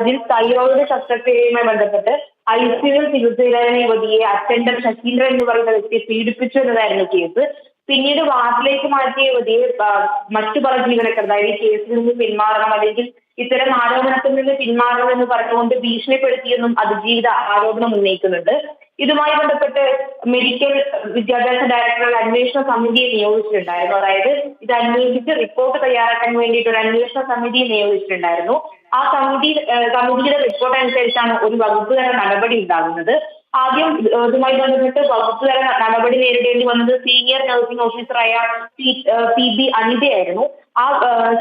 അതിൽ തൈറോയിഡ് ശസ്ത്രക്രിയയുമായി ബന്ധപ്പെട്ട് ഐ സിയുവിൽ ചികിത്സയിലായിരുന്ന യുവതിയെ അറ്റൻഡർ ശശീന്ദ്രൻ എന്ന് പറയുന്ന വ്യക്തിയെ പീഡിപ്പിച്ചു എന്നതായിരുന്നു കേസ്. പിന്നീട് വാർഡിലേക്ക് മാറ്റിയ യുവതിയെ മറ്റു പല ജീവനക്കാർ അതായത് കേസിൽ നിന്ന് പിന്മാറണം അല്ലെങ്കിൽ ഇത്തരം ആരോപണത്തിൽ നിന്ന് പിന്മാറണം എന്ന് പറഞ്ഞുകൊണ്ട് ഭീഷണിപ്പെടുത്തിയെന്നും അതിജീവിത ആരോപണം ഉന്നയിക്കുന്നുണ്ട്. ഇതുമായി ബന്ധപ്പെട്ട് മെഡിക്കൽ വിദ്യാഭ്യാസ ഡയറക്ടറുടെ അന്വേഷണ സമിതിയെ നിയോഗിച്ചിട്ടുണ്ടായിരുന്നു. അതായത് ഇത് അന്വേഷിച്ച് റിപ്പോർട്ട് തയ്യാറാക്കാൻ വേണ്ടിയിട്ട് ഒരു അന്വേഷണ സമിതിയെ നിയോഗിച്ചിട്ടുണ്ടായിരുന്നു. ആ സമിതി സമിതിയുടെ റിപ്പോർട്ട് അനുസരിച്ചാണ് ഒരു വകുപ്പ് തല നടപടി ഉണ്ടാകുന്നത്. ആദ്യം ഇതുമായി ബന്ധപ്പെട്ട് വകുപ്പ് തല നടപടി നേരിടേണ്ടി വന്നത് സീനിയർ നഴ്സിംഗ് ഓഫീസറായ പി ബി അനിതയായിരുന്നു. ആ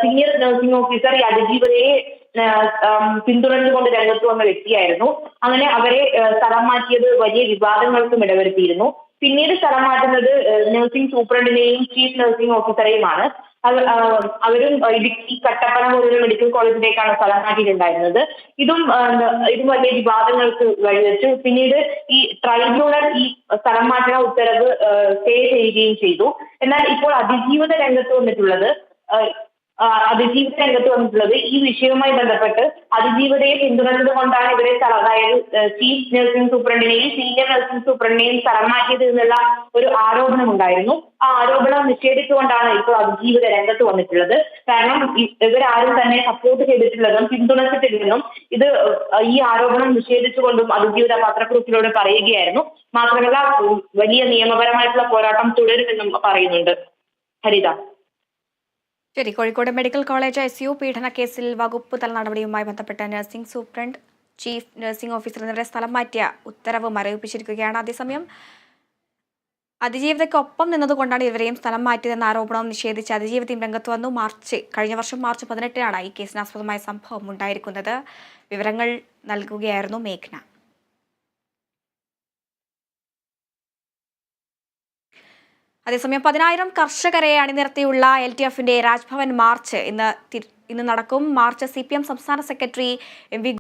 സീനിയർ നഴ്സിംഗ് ഓഫീസർ ഈ അതിജീവതയെ ഏഹ്, കൊണ്ട് പിന്തുടർന്നുകൊണ്ട് രംഗത്ത് വന്ന വ്യക്തിയായിരുന്നു. അങ്ങനെ അവരെ സ്ഥലം മാറ്റിയത് വലിയ വിവാദങ്ങൾക്കും ഇടവരുത്തിയിരുന്നു. പിന്നീട് സ്ഥലം മാറ്റുന്നത് നഴ്സിംഗ് സൂപ്രണ്ടിനെയും ചീഫ് നഴ്സിംഗ് ഓഫീസറെയുമാണ് അവ- അവരും ഇടുക്കി കട്ടപ്പന പോലുള്ള മെഡിക്കൽ കോളേജിലേക്കാണ് സ്ഥലം മാറ്റിയിട്ടുണ്ടായിരുന്നത്. ഇതും ഇതും വലിയ വിവാദങ്ങൾക്ക് വഴിവെച്ചു. പിന്നീട് ഈ ട്രൈബ്യൂണൽ ഈ സ്ഥലം മാറ്റുന്ന ഉത്തരവ് സ്റ്റേ ചെയ്യുകയും ചെയ്തു. എന്നാൽ ഇപ്പോൾ അതിജീവിത രംഗത്ത് വന്നിട്ടുള്ളത് അതിജീവിത രംഗത്ത് വന്നിട്ടുള്ളത്. ഈ വിഷയവുമായി ബന്ധപ്പെട്ട് അതിജീവിതയെ പിന്തുണച്ചത് കൊണ്ടാണ് ഇവരെ അതായത് ചീഫ് നഴ്സിംഗ് സൂപ്രണ്ടിനെയും സീനിയർ നഴ്സിംഗ് സൂപ്രണ്ടിനെയും സ്ഥലം മാറ്റിയത് എന്നുള്ള ഒരു ആരോപണം ഉണ്ടായിരുന്നു. ആ ആരോപണം നിഷേധിച്ചുകൊണ്ടാണ് ഇപ്പോൾ അതിജീവിത രംഗത്ത് വന്നിട്ടുള്ളത്. കാരണം ഇവരാരും തന്നെ സപ്പോർട്ട് ചെയ്തിട്ടില്ലെന്നും പിന്തുണച്ചിട്ടില്ലെന്നും ഇത് ഈ ആരോപണം നിഷേധിച്ചുകൊണ്ടും അതിജീവിത പത്രക്കുറിപ്പിലൂടെ പറയുകയായിരുന്നു. മാത്രമല്ല വലിയ നിയമപരമായിട്ടുള്ള പോരാട്ടം തുടരുമെന്നും പറയുന്നുണ്ട്. ഹരിത. ശരി Kozhikode medical college S U പീഡന കേസിൽ വകുപ്പ് തല നടപടിയുമായി ബന്ധപ്പെട്ട nursing superintendent chief nursing officer എന്നിവരെ സ്ഥലം മാറ്റിയ ഉത്തരവ് മരവിപ്പിച്ചിരിക്കുകയാണ്. അതേസമയം അതിജീവിതയ്ക്കൊപ്പം നിന്നതുകൊണ്ടാണ് ഇവരെയും സ്ഥലം മാറ്റിയതെന്ന ആരോപണം നിഷേധിച്ച് അതിജീവിതയും രംഗത്ത് വന്നു. മാർച്ച് കഴിഞ്ഞ വർഷം മാർച്ച് പതിനെട്ടിനാണ് ഈ കേസിനാസ്പദമായ സംഭവം ഉണ്ടായിരിക്കുന്നത്. വിവരങ്ങൾ നൽകുകയായിരുന്നു മേഘ്ന. അതേസമയം പതിനായിരം കർഷകരെ അണിനിരത്തിയുള്ള എൽ ടി എഫിന്റെ രാജ്ഭവൻ മാർച്ച് ഇന്ന് ഇന്ന് നടക്കും. മാർച്ച് സി പി എം സംസ്ഥാന സെക്രട്ടറി എം വി